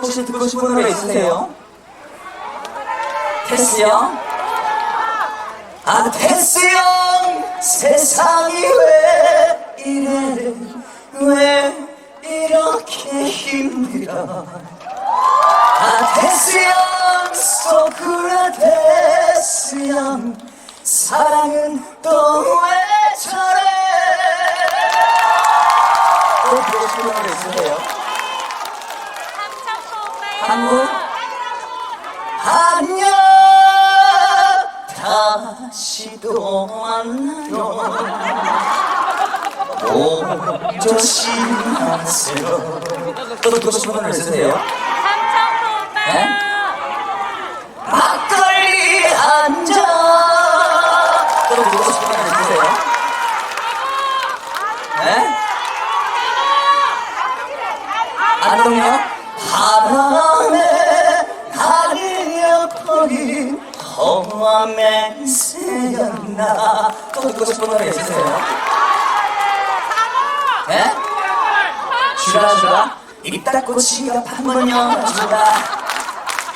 혹시 듣고 싶은 노래 있으세요? 테스요? 아 테스요 세상이 왜 이래 왜 이렇게 힘들어 아 테스요 소크라테스요 사랑은 또 왜 저래 또 듣고 싶은 노래 있으세요? 조심하세요 또 듣고 싶은 노래 있으세요? 네? 막걸리 한 잔 또 듣고 싶은 노래 있으세요? 네? 안동요? 바람에 가려버린 허함의 새였나 또 듣고 싶은 노래 있으세요? 네? 주라 주라 입 닫고 지갑 한번 열어주라.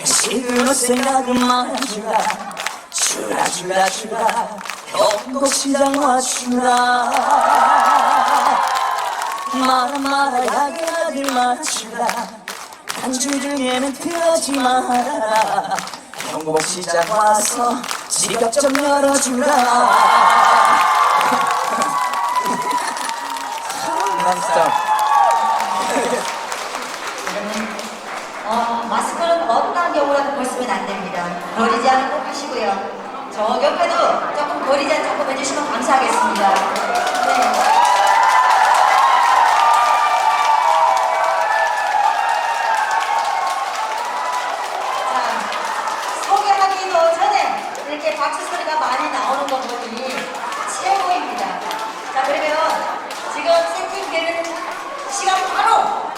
식으로 생각을 말아주라. 주라 주라 주라. 경복시장 와주라. 말아 말아 야기야기 맞추라. 한주 중에는 피하지 말아라. 경복시장 와서 지갑 좀 열어주라 남스타 어, 마스크는 어떤 경우라도 벗으면 안 됩니다. 버리지 않고 꼭 하시고요. 저 옆에도 조금 버리지 않고 해주시면 감사하겠습니다. 네. 자, 소개하기도 전에 이렇게 박수 소리가 많이 나오는 거 보니 최고입니다. 자, 그러면 지금 세팅되는 시간 바로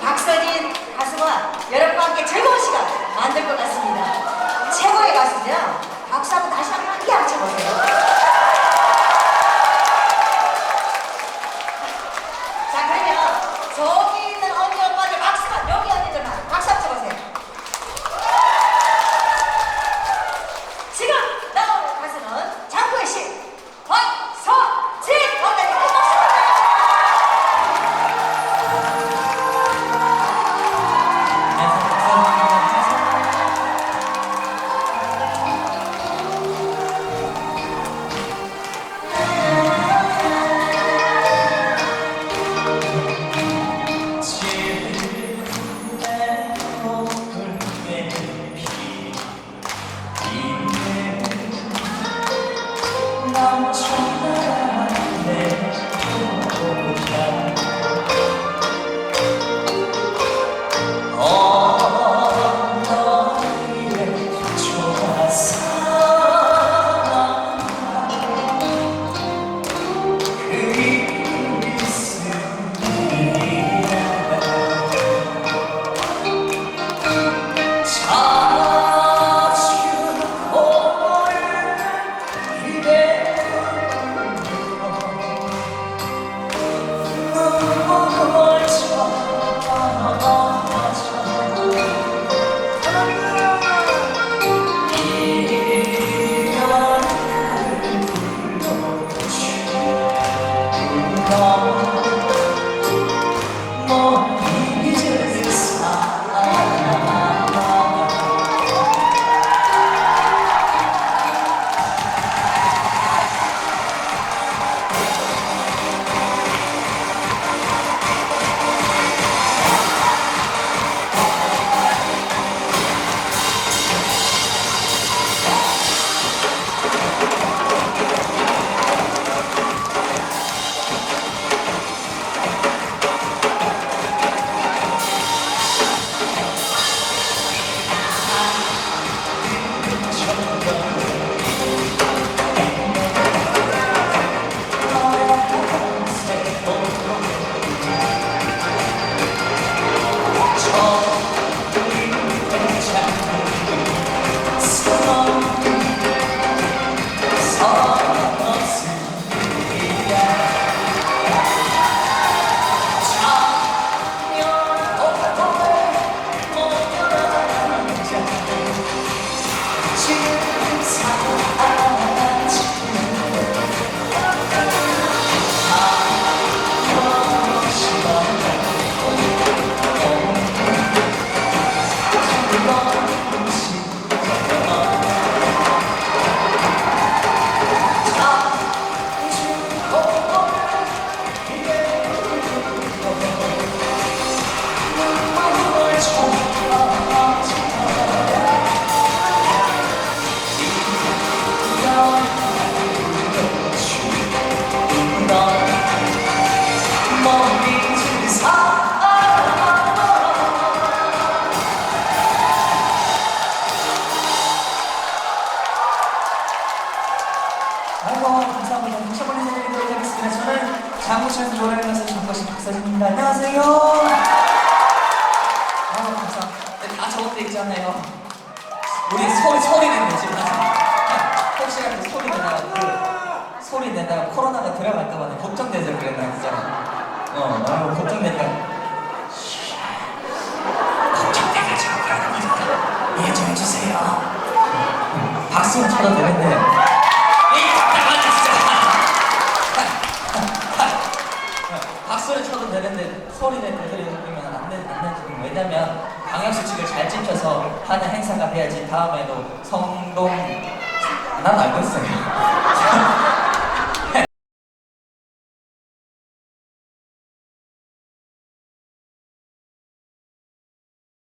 박서진 가수와 여러분과 함께 즐거운 시간 만들 것 같습니다. 최고의 가수죠. 박수 한번 다시 한번 크게 한번 쳐보세요. 자, 그러면 저 자 아이고 감사합니다. 다시 한번 인사드리도록 하겠습니다. 저는 장구천 노래를 가서 장구천 박사입니다. 안녕하세요. 아 감사합니다. 다 저것도 있잖아요. 우리 소리 소리 내는 지금 혹시라도 소리 내다가 그, 소리 내다가 코로나가 들어갈까봐 걱정되죠 그랬나 그잖아. 어, 너무 걱정된다. 걱정돼가지고 그러는 거니까 이해 좀 해주세요. 박수는 쳐도 되는데 이 답답한 진짜. 박수를 쳐도 되는데 소리를 내드리면 안 되, 안 되는 왜냐면 방역수칙을 잘 지켜서 하는 행사가 돼야지 다음에도 성동 난 알고 있어요